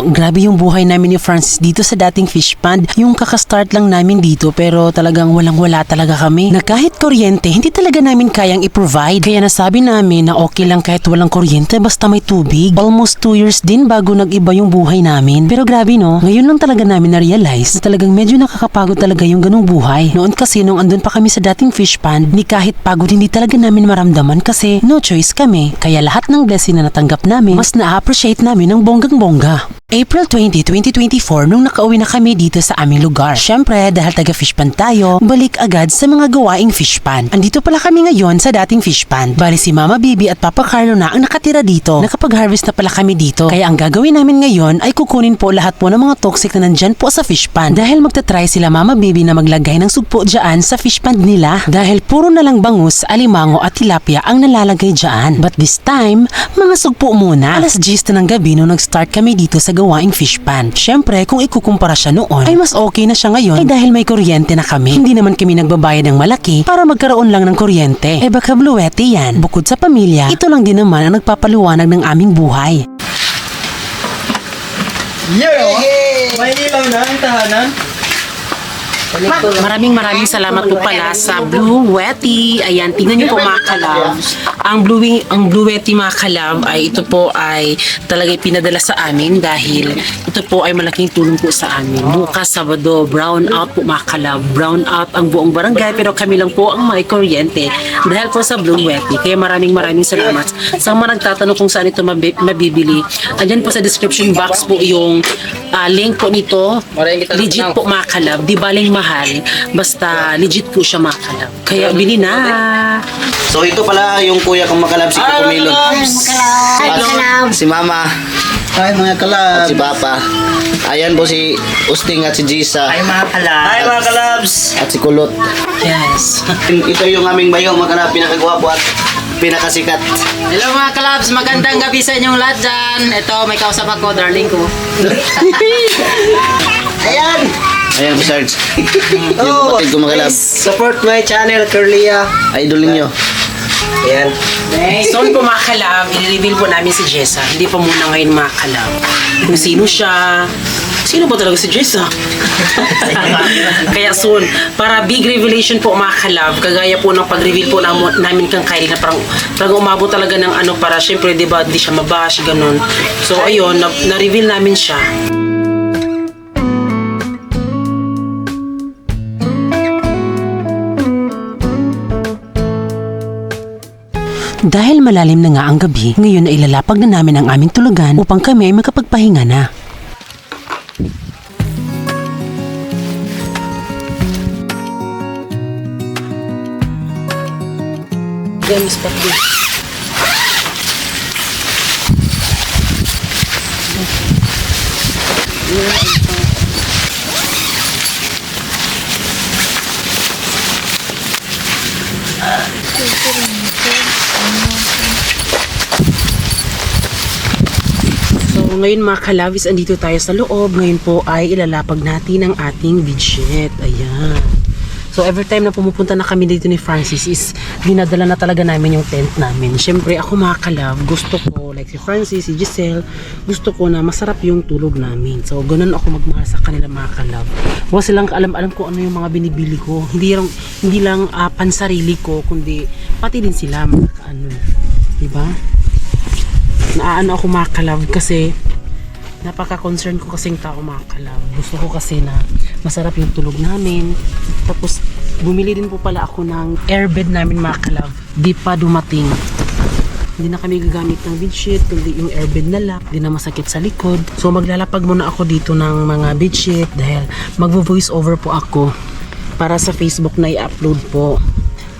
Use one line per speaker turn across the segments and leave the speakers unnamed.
Grabe yung buhay namin ni Francis dito sa dating fish pond. Yung kakastart lang namin dito pero talagang walang-wala talaga kami. Na kahit kuryente, hindi talaga namin kayang i-provide. Kaya nasabi namin na okay lang kahit walang kuryente basta may tubig. Almost 2 years din bago nag-iba yung buhay namin. Pero grabe no, ngayon lang talaga namin na-realize na talagang medyo nakakapagod talaga yung ganung buhay. Noon kasi nung andun pa kami sa dating fish pond, ni kahit pagod hindi talaga namin maramdaman kasi no choice kami. Kaya lahat ng blessing na natanggap namin, mas na-appreciate namin ng bonggang-bongga. April 20, 2024 nung nakauwi na kami dito sa aming lugar. Syempre, dahil taga fish pond tayo, balik agad sa mga gawaing fish pond. Andito pala kami ngayon sa dating fish pond. Bali si Mama Bibi at Papa Carlo na ang nakatira dito. Nakapag-harvest na pala kami dito. Kaya ang gagawin namin ngayon ay kukunin po lahat po ng mga toxic na nandyan po sa fish pond. Dahil magta-try sila Mama Bibi na maglagay ng sugpo dyan sa fish pond nila. Dahil puro na lang bangus, alimango at tilapia ang nalalagay dyan. But this time, mga sugpo muna. Alas 10 na ng gabi nung nag-start kami dito sa gawaing fish pond. Syempre, kung ikukumpara siya noon, ay mas okay na siya ngayon ay dahil may kuryente na kami. Hindi naman kami nagbabayad ng malaki para magkaroon lang ng kuryente. Eh baka bluwete yan. Bukod sa pamilya, ito lang din naman ang nagpapaluwanag ng aming buhay.
Yeah! May ilaw na ang tahanan.
Maraming maraming salamat po pala sa Blue Wetty. Ayan, tingnan niyo po mga kalab. Ang Blue, ang Blue Wetty mga kalab ay ito po ay talaga pinadala sa amin dahil ito po ay malaking tulong po sa amin. Bukas Sabado, brown out po mga kalab. Brown out ang buong barangay pero kami lang po ang may kuryente dahil po sa Blue Wetty. Kaya maraming maraming salamat. Sa mga nagtatanong kung saan ito mabi- mabibili, andyan po sa description box po yung ah, link po nito. Legit po mga kalab. Di baling mahal. Basta legit po siya mga kalab. Kaya bili na.
So ito pala yung kuya kong makalab si Kukumilon. At si Mama.
Ay mga
At
kalab.
si Papa. Ayan po si Usting at si Jisa.
Ay mga kalab. Ay mga kalabs.
At si Kulot.
Yes.
Ito yung aming bayong mga kalab, pinakagwapo at pinakasikat.
Hello mga kalabs, magandang gabi sa inyong lahat dyan. Ito, may kausap ako, darling ko.
Ayan.
Ayan po Sarge. yung kapatid ko.
Support my channel, Curlia.
Idolin nyo.
Ayan.
So po mga kalab, i-reveal po namin si Jessa. Hindi pa muna ngayon mga kalab. Kung sino siya. Sino ba talaga si Jessa? Kaya soon, para big revelation po mga kalab, kagaya po ng pag-reveal po namo- namin kang Kylie na parang, parang umabot talaga ng ano para syempre di ba di siya mabash, ganun. So ayun, na- na-reveal namin siya. Dahil malalim na nga ang gabi, ngayon ay ilalapag na namin ang aming tulugan upang kami ay makapagpahinga na. Gamis pa Ngayon mga kalabis, andito tayo sa loob. Ngayon po ay ilalapag natin ang ating widget. Ayan. So every time na pumupunta na kami dito ni Francis is dinadala na talaga namin yung tent namin. Siyempre ako mga kalab, gusto ko like si Francis, si Giselle, gusto ko na masarap yung tulog namin. So ganun ako magmahal sa kanila mga kalab. Wala silang alam-alam ko ano yung mga binibili ko. Hindi lang, hindi lang ah, pansarili ko, kundi pati din sila mga ano. Diba? Naaano ako mga kalab kasi napaka-concern ko kasing tao mga kalab. Gusto ko kasi na masarap yung tulog namin. Tapos bumili din po pala ako ng airbed namin mga kalab. Di pa dumating. Hindi na kami gagamit ng bedsheet, kundi yung airbed na lang. Hindi na masakit sa likod. So maglalapag muna ako dito ng mga bedsheet dahil magvo-voice over po ako para sa Facebook na i-upload po.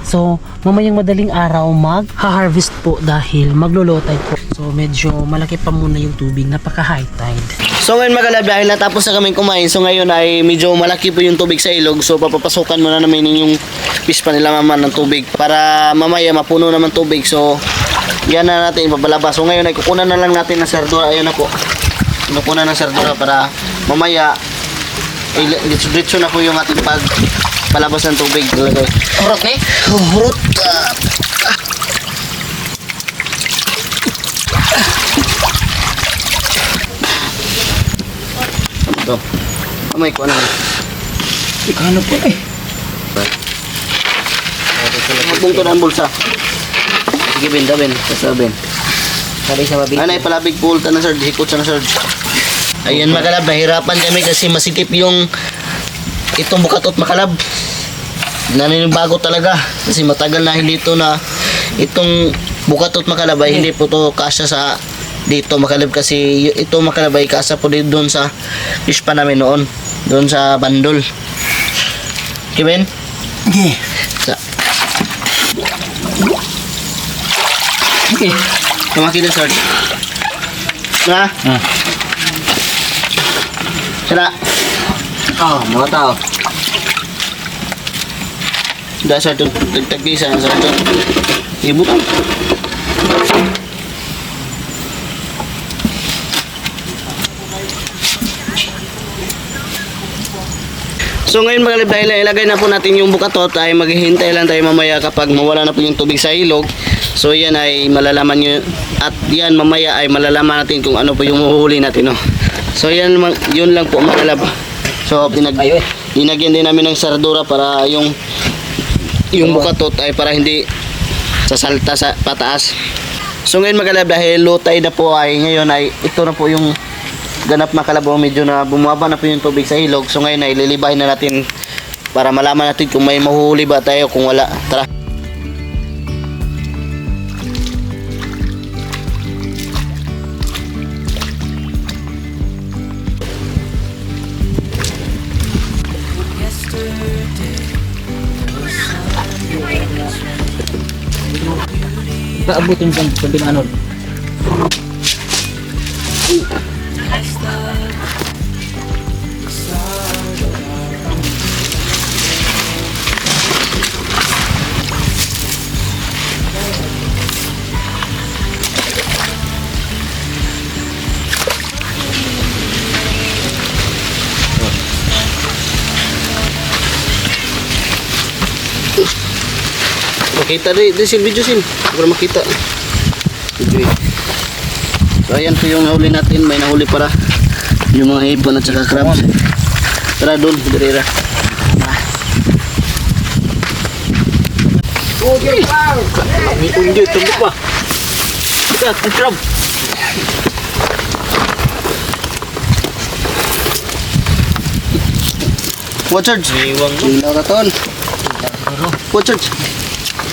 So, mamayang madaling araw mag-harvest po dahil maglo-low po. So, medyo malaki pa muna yung tubig, napaka high tide.
So ngayon mga dahil natapos na kaming kumain, so ngayon ay medyo malaki po yung tubig sa ilog. So papapasukan muna namin yung fish pa nila mama ng tubig para mamaya mapuno naman tubig. So yan na natin ipabalabas. So ngayon ay kukunan na lang natin ng sardura. Ayun na po. Kukunan ng sardura para mamaya ay ditso na po yung ating pag palabas ng tubig. Talaga.
Hurot ni?
Hurot. ah. So, kamay ko ano.
Ikano po eh.
Magbungto na ang bulsa. Sige, Ben, da, Ben. Basta, Ben.
Sabi sa mabi.
Ano, palabig pulta na, sir. Hikot sa na, sir. Ayan, makalab. Nahirapan kami kasi masikip yung itong bukatot makalab. Naninibago talaga. Kasi matagal na hindi ito na itong bukatot makalab ay hindi po to kasya sa dito makalab kasi ito makalab ay kasya po dito doon sa fish pa namin noon. Doon sa bandol. Okay, Ben?
Okay.
Sa... Okay. Tumaki na, sir. Na?
Ah.
Sira.
Oh, mga tao.
Dahil sa tagtagisa na sa ito. Ibutan. So ngayon mga dahil ilagay na po natin yung bukatot ay maghihintay lang tayo mamaya kapag mawala na po yung tubig sa ilog. So yan ay malalaman nyo at yan mamaya ay malalaman natin kung ano po yung huhuli natin. No? So yan yun lang po mga kalab. So pinag dinagyan din namin ng sardura para yung yung bukatot ay para hindi sasalta sa pataas. So ngayon magalab dahil low tide na po ay ngayon ay ito na po yung ganap na kalabaw medyo na bumaba na po yung tubig sa ilog. So ngayon ay lilibahin na natin para malaman natin kung may mahuhuli ba tayo kung wala. Tara.
Kaabutin sa sabi ng
Makita di, di sil video sin. Para makita. Video. eh. So ayan po yung nahuli natin. May nahuli para yung mga hipon at saka crabs. Tara doon, dirira.
May undio, tumbok pa. Ika, ang crab.
What charge?
Iwang.
Ilaw ka tol. What charge?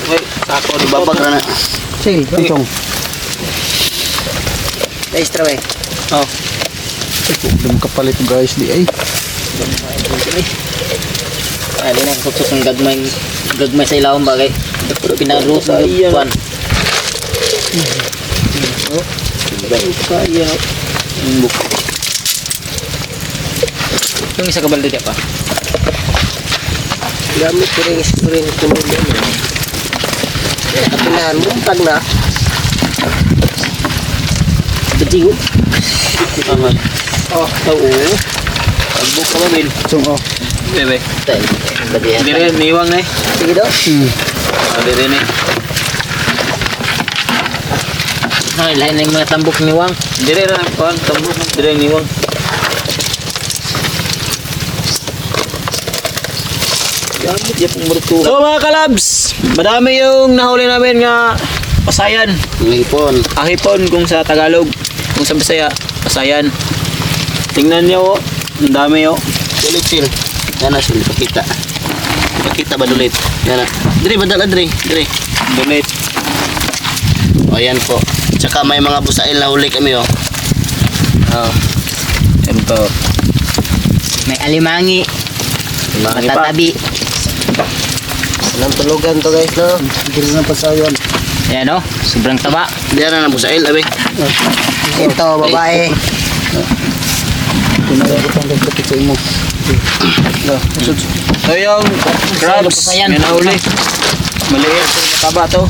Ay, sako di
Babag na na.
Sil, kansong. Extra eh.
Oh.
Dum kapalit guys di ay. Ali na sukses ng gagmay gagmay sa ilawang bagay. Pero pinarus sa kuan. Kaya. Buk. Yung isa kabalde pa.
Gamit ko rin rin tumulong. Kapilahan mo, tag na.
Betigo. Tama. Oh, oo. Agbuk ka ba, Bin?
Sung oh.
Bebe. Dire, niwang na eh.
Sige daw.
Ah, dire na eh. Ay, lain na yung mga tambok niwang. Dire na, tambok. Dire niwang. So mga kalabs, madami yung nahuli namin nga pasayan.
Ngipon.
Ahipon kung sa Tagalog, kung sa Bisaya, pasayan. Tingnan niyo, oh. ang dami oh.
Ulit sil. Yan na sil. Pakita. Pakita ba ulit? Yan na. Dre, badal Dre. Dre.
Donate.
O yan po. Tsaka may mga busail na huli kami oh.
Oh. Yan po.
May alimangi,
Mga pa.
Walang tulugan to guys no. Hindi na pasayon.
Yan o, sobrang taba.
Diyan na busail abi.
Ito, babae.
So yung crabs,
Pasayan.
yan nahuli. Maliit, taba to.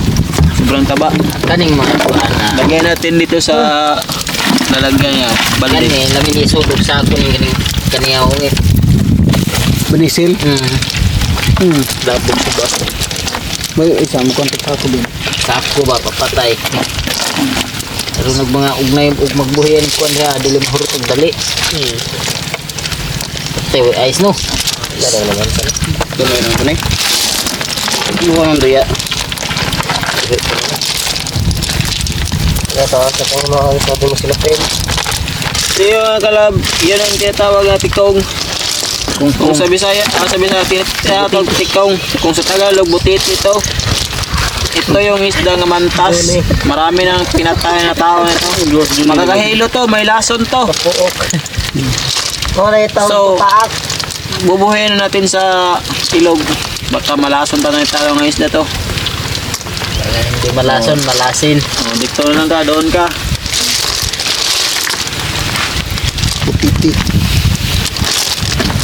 Sobrang taba.
Kaning mga kuhan na.
Lagyan natin dito sa lalagyan niya.
Kani,
Balde.
lamin isudog sa ako ng kaning kaniya ungit.
Benisil.
Hmm.
Hmm.
Dabog ko ba?
May isa mo kontak ako din.
Sako ba, papatay. Pero nag mga ugnay ug magbuhian ko niya, dili mahurot og dali. Tewe ice no.
Ito na lang ito na eh. Iwan ang daya. Natawa sa pang mga sabi mo sila pen.
So yun mga kalab, yan ang tinatawag na tikong. Kung, kung sa Bisaya, ah, sa Bisaya tinatawag tikong. Kung sa Tagalog, butit ito. Ito yung isda nga mantas. Marami nang pinatay na tao nito. Makakahilo to, may lason to.
Ito,
So-
paak.
Bubuhayin na natin sa ilog. Baka malason pa na tao ng isda to.
Hindi malason, malasin.
Oh, dito na lang ka, doon ka.
Putiti.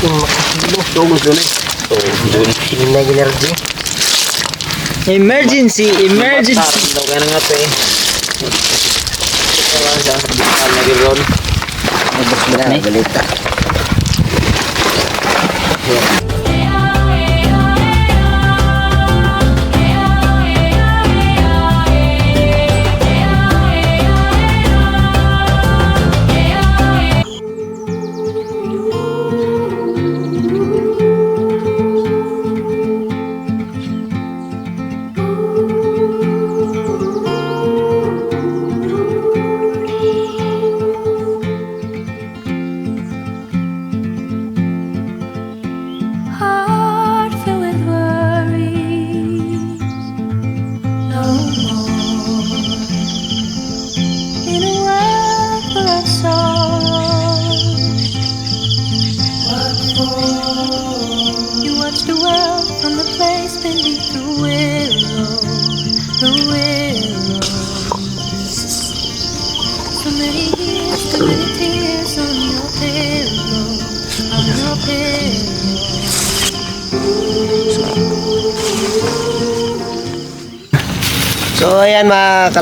Yung makakilo. Dugos doon eh. Hindi na ginergy.
Emergency! Emergency! Daw ka na nga to eh. Ito lang siya. Bukal na giron.
Na, balita.
heart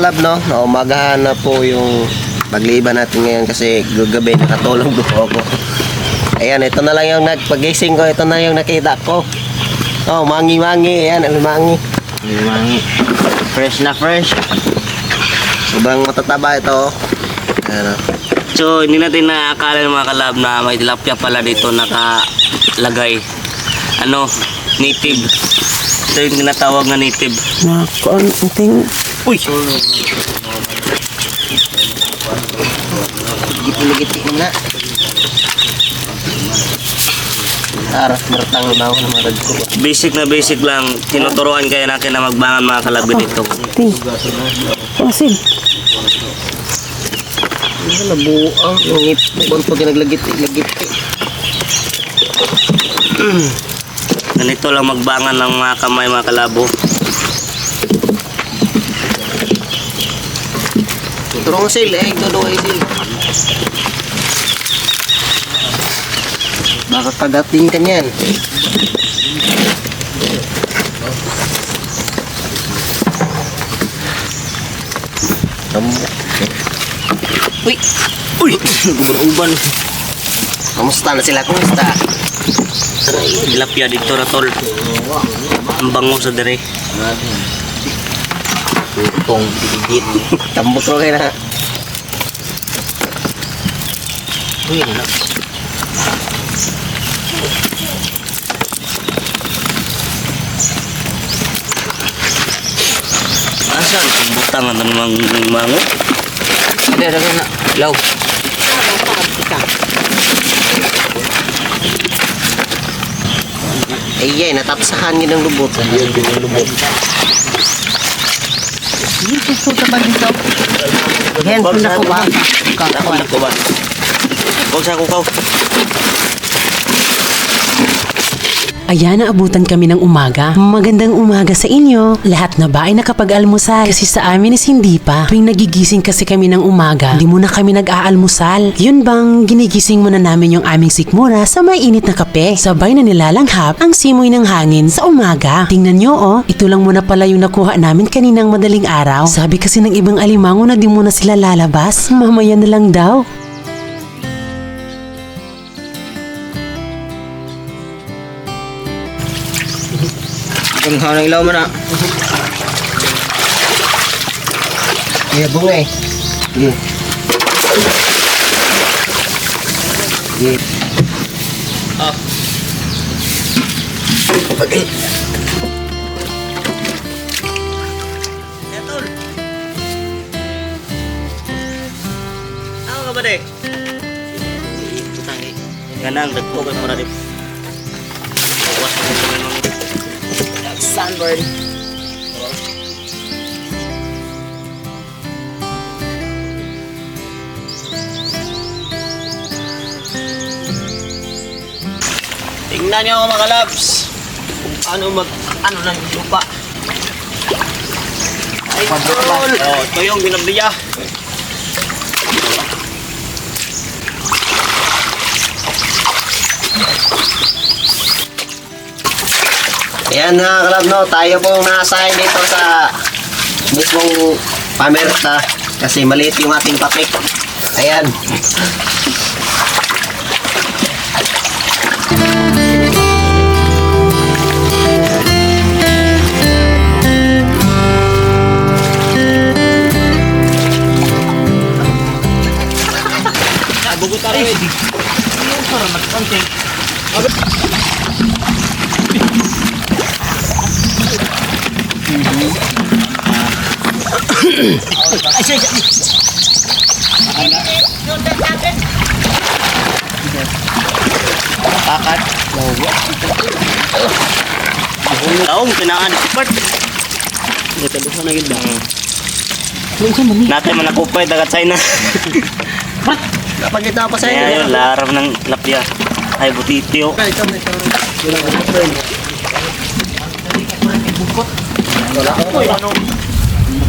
kalab no, naumagahan na po yung pagliban natin ngayon kasi gagabi nakatulog po ako. Ayan, ito na lang yung nagpagising ko, ito na yung nakita ko. Oh, mangi-mangi, ayan, alimangi.
Mangi. Fresh na fresh.
Sobrang matataba ito. Ano,
So, hindi natin naakala ng mga kalab na may tilapia pala dito nakalagay. Ano, native. Ito yung tinatawag na native.
Na, konting...
Uy!
giti-giti mo na. Aras, meratang ibaw na marad ko.
Basic na basic lang. Tinuturuan kaya natin na magbangan mga kalab dito.
Ting. Pasil.
Ano na buang yung ngipon pag naglagiti-lagiti.
Ganito lang magbangan ng mga kamay mga kalabo.
Turong sil, eh, dodo ay sil. Baka kagating ka niyan.
Uy! Uy! Guban-uban.
Kamusta na sila? Kamusta?
Tilapia dito na tol. Ang bango sa dire.
Tutong digit. Tambok ko kayo na. Uy, ano na?
Asan? Butang ang mga mango.
Ada, ada na. Law.
Ay, ay, natapsahan yun ng lubot. Yun, yun ang lubot.
Yan, kung naku ba?
Ako na ko ba? Huwag sa kukaw.
Ayan, naabutan kami ng umaga. Magandang umaga sa inyo. Lahat na ba ay nakapag-almusal? Kasi sa amin is hindi pa. Tuwing nagigising kasi kami ng umaga, hindi muna kami nag-aalmusal. Yun bang ginigising muna namin yung aming sikmura sa may init na kape. Sabay na nilalanghap ang simoy ng hangin sa umaga. Tingnan nyo oh, ito lang muna pala yung nakuha namin kaninang madaling araw. Sabi kasi ng ibang alimango na di muna sila lalabas. Mamaya na lang daw.
Ang hanang ilaw mo na.
Iya, bunga eh. Iya. Iya.
Ah.
Okay.
Etol. Ako ka ba, eh. Ganang, dagpo kay mura di. Bawas mo sa mga
Sunburn.
Tingnan niyo mga. Kung ano mag ano ng lupa. Ay, tol. Oh, ito yung binabliya.
Ayan mga kalab, no, tayo pong nakasahin dito sa mismong pamerta kasi maliit yung ating papik. Ayan.
Bugot tayo eh.
Taong kinaan expert.
Ito duha na gid ba?
Natay man nakupay dagat China.
Kapag kita pa sa
Kaya
inyo.
yun, laram ng lapya. Ay, butityo.
Ito, ito.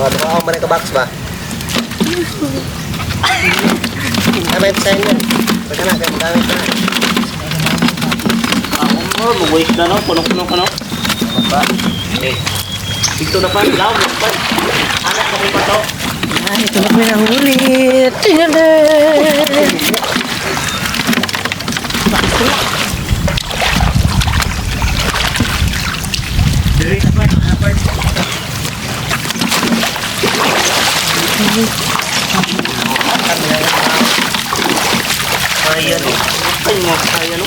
Mga ako man box ba? Ano ito sa inyo? Pagka na, kaya dami pa.
Ako mo, buwis na no, punong-punong ka no. Eh, dito na pa, law, pa. Anak ko pa to.
Ay, ito na may nahuli. Tingnan na.
Kaya no. Ay, mo, kaya no.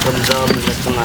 Kondom na ito nga.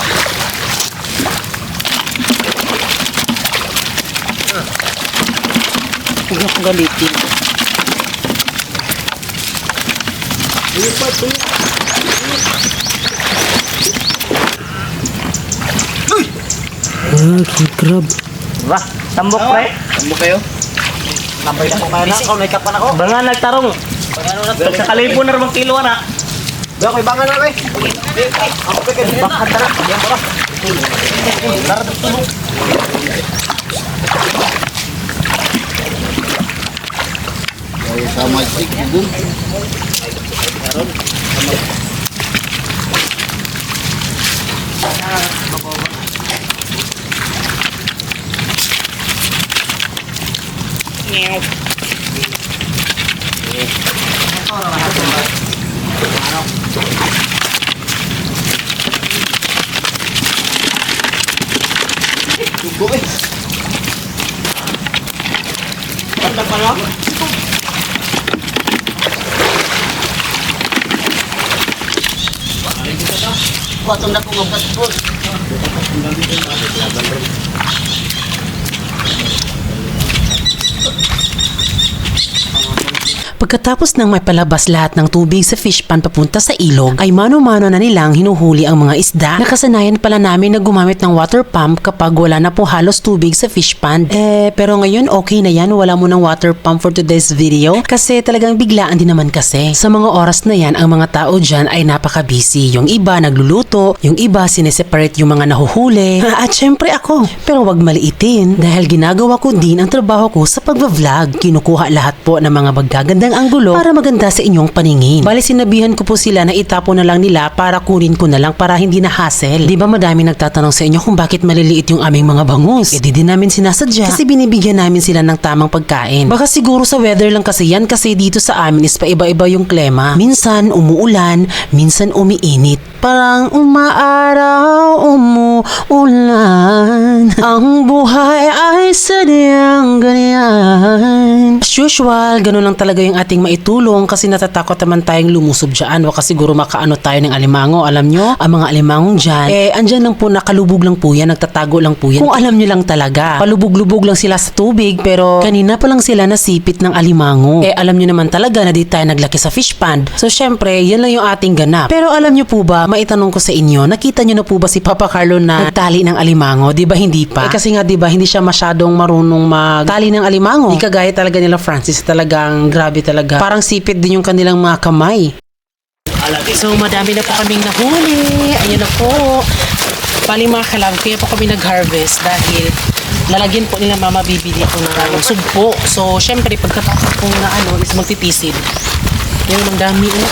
Huwag akong galitin. Ah, king crab.
Ba, tambok pre.
Tamo kayo? Nambay na ko kayo na. Ikaw, may kapan ako.
Bangan nagtarong. Pag sa kalibo na ramang kilo na.
Baka may bangan na, eh. Ako pa kayo. Bakit na? Yan pala. Tara, tulong. sa magic dun. Karon, kamal. Meow. Tugo eh. Pantang pala.
Kuwatong na ko nga baskol.
Pagkatapos ng may palabas lahat ng tubig sa fish pan papunta sa ilog, ay mano-mano na nilang hinuhuli ang mga isda. Nakasanayan pala namin na gumamit ng water pump kapag wala na po halos tubig sa fish pan. Eh, pero ngayon okay na yan, wala mo ng water pump for today's video kasi talagang biglaan din naman kasi. Sa mga oras na yan, ang mga tao dyan ay napaka-busy. Yung iba nagluluto, yung iba sineseparate yung mga nahuhuli. At syempre ako. Pero wag maliitin dahil ginagawa ko din ang trabaho ko sa pagbablog. Kinukuha lahat po ng mga magagandang anggulo para maganda sa inyong paningin. Bali sinabihan ko po sila na itapo na lang nila para kunin ko na lang para hindi na hassle. Di ba madami nagtatanong sa inyo kung bakit maliliit yung aming mga bangus? Eh di din namin sinasadya kasi binibigyan namin sila ng tamang pagkain. Baka siguro sa weather lang kasi yan kasi dito sa amin is paiba-iba yung klema. Minsan umuulan, minsan umiinit. Parang umaaraw, umuulan. Ang buhay ay sadyang ganyan. As usual, ganun lang talaga yung ating maitulong kasi natatakot naman tayong lumusob dyan. Baka siguro makaano tayo ng alimango. Alam nyo, ang mga alimangong dyan, eh andyan lang po, nakalubog lang po yan, nagtatago lang po yan. Kung alam nyo lang talaga, palubog-lubog lang sila sa tubig pero kanina pa lang sila nasipit ng alimango. Eh alam nyo naman talaga na di tayo naglaki sa fish pond. So syempre, yan lang yung ating ganap. Pero alam nyo po ba, maitanong ko sa inyo, nakita nyo na po ba si Papa Carlo na nagtali ng alimango? Di ba hindi pa? Eh kasi nga di ba hindi siya masyadong marunong magtali ng alimango. Di kagaya talaga nila Francis, talagang grabe talaga. Parang sipit din yung kanilang mga kamay. So madami na po kaming nahuli. Ayun na po. Bali mga kalab, kaya po kami nag-harvest dahil lalagyan po nila mama bibi dito ng sugpo. So syempre pagkatapos po na ano is magpipisid. Yun ang dami oh.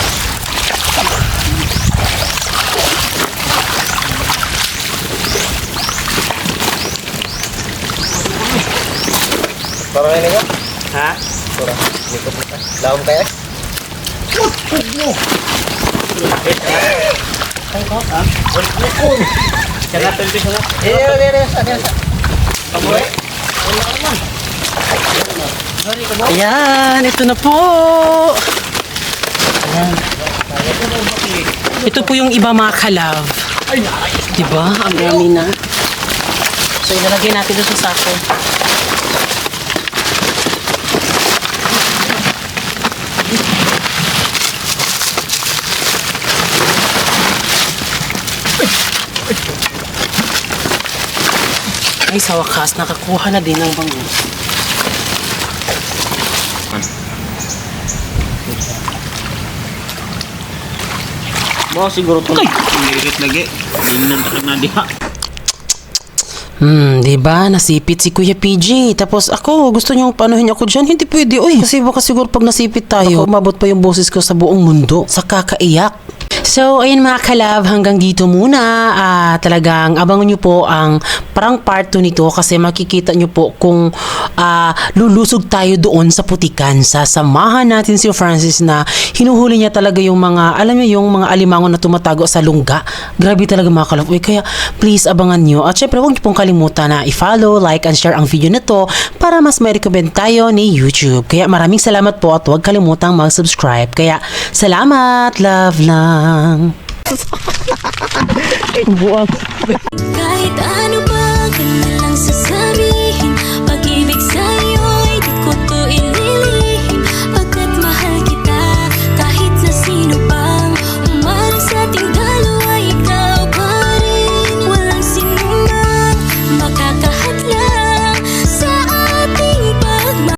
Parang ini ka? Ha? Surah. Hindi ko pa. Laom kaya? Jangan tentu sana. Eh, eh, eh, sana, sana. Kamu eh?
Ayan, ito na po. Ito po yung iba mga kalab. Diba? Ang dami na. So, ilalagay natin ito sa sako. Ay, sa wakas, nakakuha na din ng bangus.
Mo siguro to. Lirit lagi. Dinan ta na diha.
Hmm, di ba? Nasipit si Kuya PG. Tapos ako, gusto niyong panuhin ako dyan? Hindi pwede, oy. Kasi baka siguro pag nasipit tayo, umabot pa yung boses ko sa buong mundo. Sa kakaiyak. So, ayun mga kalab, hanggang dito muna. Ah, talagang abangan nyo po ang parang part 2 nito kasi makikita nyo po kung ah, lulusog tayo doon sa putikan. Sasamahan natin si Francis na hinuhuli niya talaga yung mga, alam niyo yung mga alimango na tumatago sa lungga. Grabe talaga mga kalab. Uy, kaya please abangan nyo. At syempre, huwag nyo pong kalimutan na i-follow, like, and share ang video na to para mas may recommend tayo ni YouTube. Kaya maraming salamat po at huwag kalimutang mag-subscribe. Kaya salamat, love lang. Buwag.
Kahit ano pa, kanya sasabi